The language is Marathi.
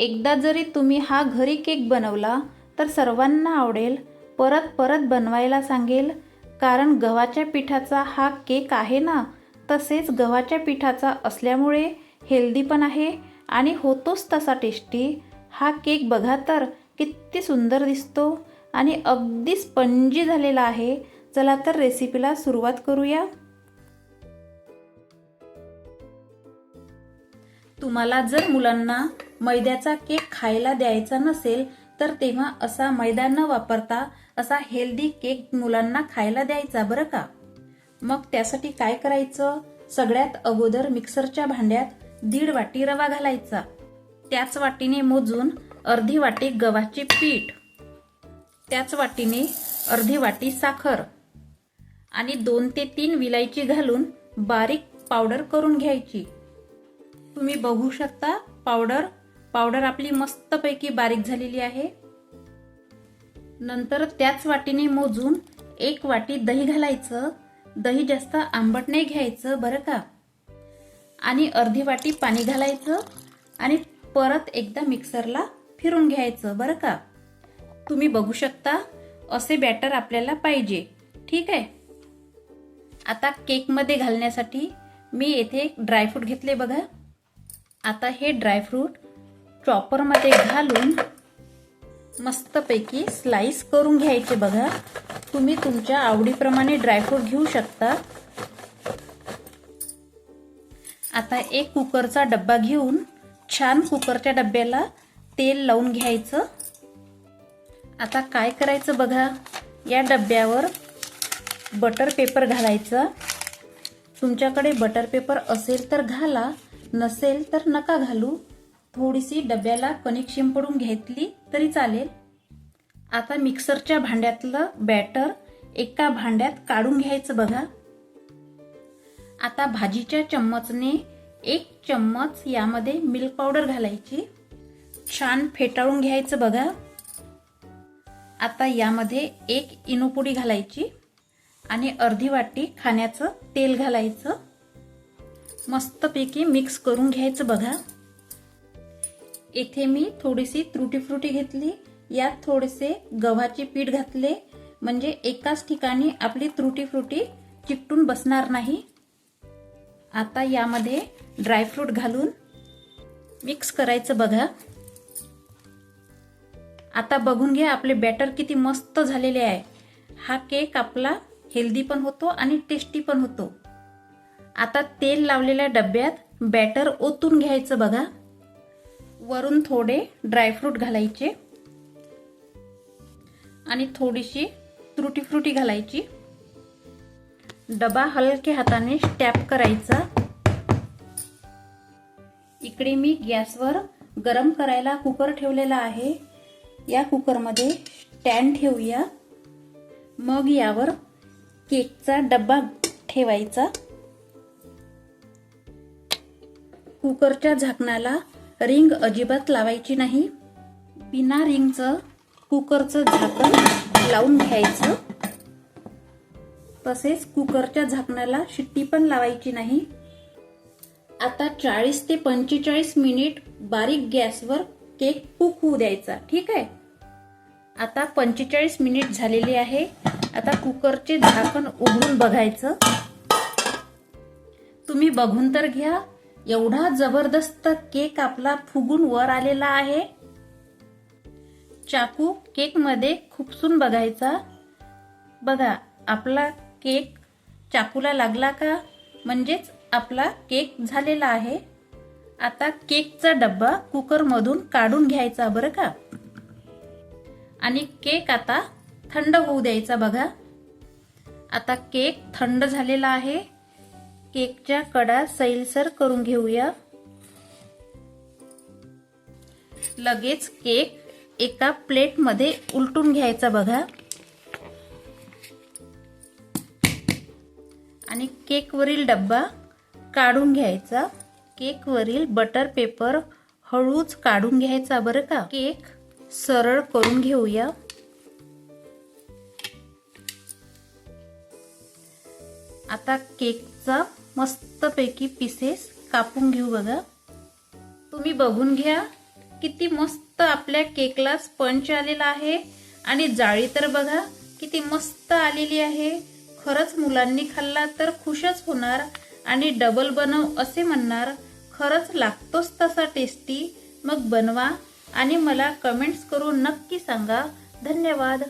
एकदा जरी तुम्ही हा घरी केक बनवला तर सर्वांना आवडेल. परत परत बनवायला सांगेल. कारण गव्हाच्या पिठाचा हा केक आहे ना तसेच गव्हाच्या पिठाचा असल्यामुळे हेल्दी पण आहे आणि होतोच तसा टेस्टी. हा केक बघा तर किती सुंदर दिसतो आणि अगदी स्पंजी झालेला आहे. चला तर रेसिपीला सुरुवात करूया. तुम्हाला जर मुलांना मैद्याचा केक खायला द्यायचा नसेल तर तेव्हा असा मैदा न वापरता असा हेल्दी केक मुलांना खायला द्यायचा बरं का? मग त्यासाठी काय करायचं? सगळ्यात अगोदर मिक्सरच्या भांड्यात दीड वाटी रवा घालायचा. त्याच वाटीने मोजून अर्धी वाटी गव्हाचे पीठ. त्याच वाटीने अर्धी वाटी साखर. आणि दोन ते तीन विलायची घालून बारीक पावडर करून घ्यायची. तुम्ही बघू शकता पावडर. पावडर आपली मस्तपैकी बारीक झालेली आहे. नंतर त्याच वाटीने मोजून एक वाटी दही घालायचं. दही जास्त आंबट नाही घ्यायचं बरं का? आणि अर्धी वाटी पाणी घालायचं आणि परत एकदा मिक्सरला फिरून घ्यायचं बरं का? तुम्ही बघू शकता असे बॅटर आपल्याला पाहिजे. ठीक आहे? आता केकमध्ये घालण्यासाठी मी येथे ड्रायफ्रूट घेतले बघा. आता हे ड्रायफ्रूट चॉपरमध्ये घालून मस्तपैकी स्लाइस करून घ्यायचे बघा. तुम्ही तुमच्या आवडीप्रमाणे ड्रायफ्रूट घेऊ शकता. आता एक कुकरचा डब्बा घेऊन छान कुकरच्या डब्याला तेल लावून घ्यायचं. आता काय करायचं बघा? या डब्यावर बटर पेपर घालायचा. तुमच्याकडे बटर पेपर असेल तर घाला. नसेल तर नका घालू. थोडीशी डब्याला कणिक शिंपडून घेतली तरी चालेल. आता मिक्सरच्या भांड्यातलं बॅटर एका भांड्यात काढून घ्यायचं बघा. आता भाजीच्या चम्मचने एक चम्मच यामध्ये मिल्क पावडर घालायची. छान फेटाळून घ्यायचं बघा. आता यामध्ये एक इनोपुडी घालायची आणि अर्धी वाटी खाण्याचं तेल घालायचं. मस्तपैकी मिक्स करून घ्यायचं बघा. इथे मी थोडीशी त्रुटी फ्रुटी घेतली. यात थोडेसे गव्हाचे पीठ घातले. म्हणजे एकाच ठिकाणी आपली त्रुटी फ्रुटी चिकटून बसणार नाही. आता यामध्ये ड्रायफ्रूट घालून मिक्स करायचं बघा. आता बघून घ्या आपले बॅटर किती मस्त झालेले आहे. हा केक आपला हेल्दी पण होतो आणि टेस्टी पण होतो. आता तेल लावलेल्या डब्यात बॅटर ओतून घ्यायचं बघा. वरून थोडे ड्रायफ्रूट घालायचे. आणि थोडीशी त्रुटी फ्रुटी घालायची. डबा हलके हाताने स्टॅप करायचा. इकडे मी गॅसवर गरम करायला कुकर ठेवलेला आहे. या कुकरमध्ये स्टँड ठेवूया. मग यावर केकचा डब्बा ठेवायचा. कुकरच्या झाकणाला रिंग अजिबात लावायची नाही. बिना रिंगचं कुकरचं झाकण लावून घ्यायचं. तसेच कुकरच्या झाकणाला शिट्टी पण लावायची नाही. आता चाळीस ते पंचेचाळीस मिनिट बारीक गॅसवर केक कुक होऊ द्यायचा. ठीक आहे? आता पंचेचाळीस मिनिट झालेली आहे. आता कुकरचे झाकण उघडून बघायचं. तुम्ही बघून तर घ्या. एवढा जबरदस्त केक आपला फुगून वर आलेला आहे. चाकू केकमध्ये खुपसून बघायचा. बघा आपला केक चाकूला लागला का? म्हणजेच आपला केक झालेला आहे. आता केकचा डब्बा कुकरमधून काढून घ्यायचा बरं का? आणि केक आता थंड होऊ द्यायचा बघा. आता केक थंड झालेला आहे. केकच्या कडा सैलसर करून घेऊया. लगेच केक एका प्लेटमध्ये उलटून घ्यायचा बघा. आणि केकवरील डब्बा काढून घ्यायचा. केकवरील बटर पेपर हळूच काढून घ्यायचा बरं का. केक सरळ करून घेऊया. आता केकचा मस्तपैकी पीसेस कापून घेऊ बघा. तुम्ही बघून घ्या किती मस्त आपल्या केकला स्पंच आलेला आहे. आणि जाळी तर बघा किती मस्त आलेली आहे. खरंच मुलांनी खाल्ला तर खुशच होणार आणि डबल बनव असे म्हणणार. खरंच लागतोच तसा टेस्टी मग बनवा आणि मला कमेंट्स करून नक्की सांगा. धन्यवाद.